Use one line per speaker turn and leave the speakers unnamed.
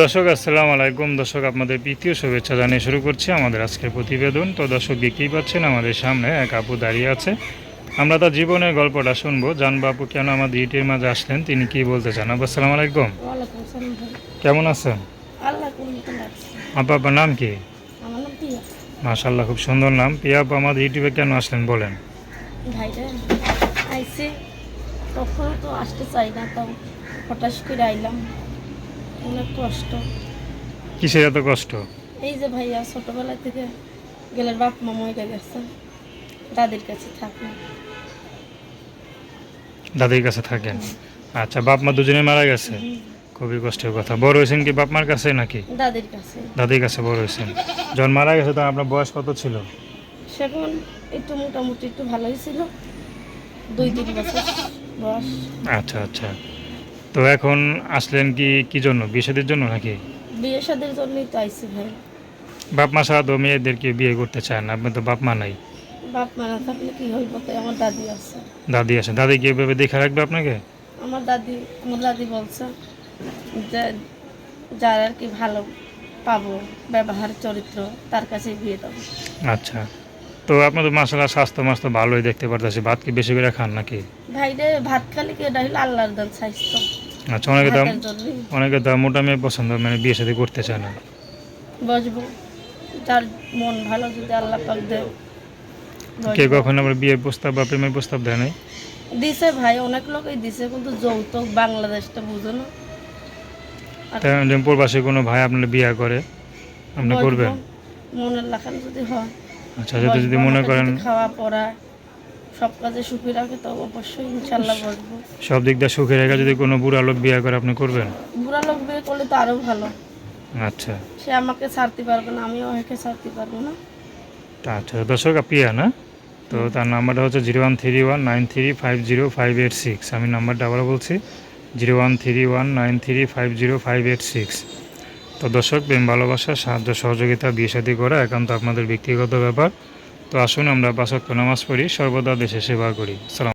দর্শক আসসালামু আলাইকুম। দর্শক আপনাদের প্রীতীয় শুভেচ্ছা জানিয়ে শুরু করছি আমাদের আজকের প্রতিবেদন। তো দর্শক দেখতেই পাচ্ছেন আমাদের সামনে এক আপু দাঁড়িয়ে আছে। আমরা তার জীবনের গল্পটা শুনব। জানব আপু কেন আমাদের ইটির মাঝে আসলেন তিনি কি বলতে চান? আপু আসসালাম আলাইকুম। কেমন আছেন? আপু আপনার নাম কি? মাশাল্লাহ খুব সুন্দর নাম। পিয়া আপু আমাদের ইউটিউবে কেন আসলেন বলেন।
আইসে। তো আসতে চাই না তাও হঠাৎ করে আইলাম। অনেক কষ্ট।
কিসের এত কষ্ট?
এই যে ভাইয়া ছোটবেলা থেকে গেলের বাপ মা মরে গেছে দাদির কাছে থাকে
দাদির কাছে থাকেন? আচ্ছা বাপ মা দুজনে মারা গেছে? খুবই কষ্টের কথা। বড় হয়েছেন কি বাপ মার কাছে নাকি?
দাদির কাছে।
দাদির কাছে বড় হয়েছেন। যখন মারা গেছে তখন আপনার বয়স কত ছিল?
সেখন একটু মোটামুটি একটু ভালোই ছিল। দুই তিন বছর বয়স।
আচ্ছা আচ্ছা। তো এখন আসলেন কি কি জন্য? বিয়েসাদের জন্য নাকি?
বিয়ে সাদের জন্যই তো আইসি ভাই।
বাপ মা তো মেয়েদেরকে বিয়ে করতে চান আপনি তো বাপ মা নাই।
বাপ মা না থাকলে কি হইব? তাই আমার দাদি আছে।
দাদি আছে। দাদি কি এভাবে দেখে রাখবে আপনাকে?
আমার দাদি আমার দাদি বলছে যে যার আর কি ভালো পাবো ব্যবহার চরিত্র তার কাছে বিয়ে দেবো।
আচ্ছা। তো আপনাদের মাসালা স্বাস্থ্য মাস্ত ভালোই দেখতে পারতেছি। ভাত কি বেশি করে খান নাকি?
ভাই রে ভাত খালি কি এটা হলো আল্লাহর দান স্বাস্থ্য।
আচ্ছা অনেকে
জন্যই
অনেকে তো মোটা মেয়ে পছন্দ মানে বিয়ে সাথে করতে চায় না।
বসবো। যার মন ভালো যদি আল্লাহ পাক দেয়
কে। কখন আবার বিয়ের প্রস্তাব বা প্রেমের প্রস্তাব দেয় নাই?
দিছে ভাই অনেক লোকই দিছে কিন্তু যৌতুক বাংলাদেশটা বুঝো না।
প্রবাসী কোনো ভাই আপনার বিয়ে করে আপনি করবেন?
মনের লাখান যদি হয়
আচ্ছা যদি যদি মনে করেন
খাওয়া পড়া সব কাজে সুখী রাখে তো অবশ্যই ইনশাল্লাহ বসবো
সব দিক দিয়ে সুখে রেখে যদি কোনো বুড়া লোক বিয়ে করে আপনি করবেন?
বুড়া লোক বিয়ে করলে তো আরও ভালো।
আচ্ছা।
সে আমাকে ছাড়তে পারবে না আমিও ওকে ছাড়তে পারব না।
আচ্ছা দর্শক পিয়া না? তো তার নাম্বারটা হচ্ছে zero one three one nine three five zero five eight six. আমি নাম্বারটা আবার বলছি zero one three one nine three five zero five eight six. তো দর্শক প্রেম ভালোবাসা সাহায্য সহযোগিতা বিয়ে সাথী করা একান্ত আপনাদের ব্যক্তিগত ব্যাপার। তো আসুন আমরা বাসক্ত নামাজ পড়ি সর্বদা দেশে সেবা করি। সালাম।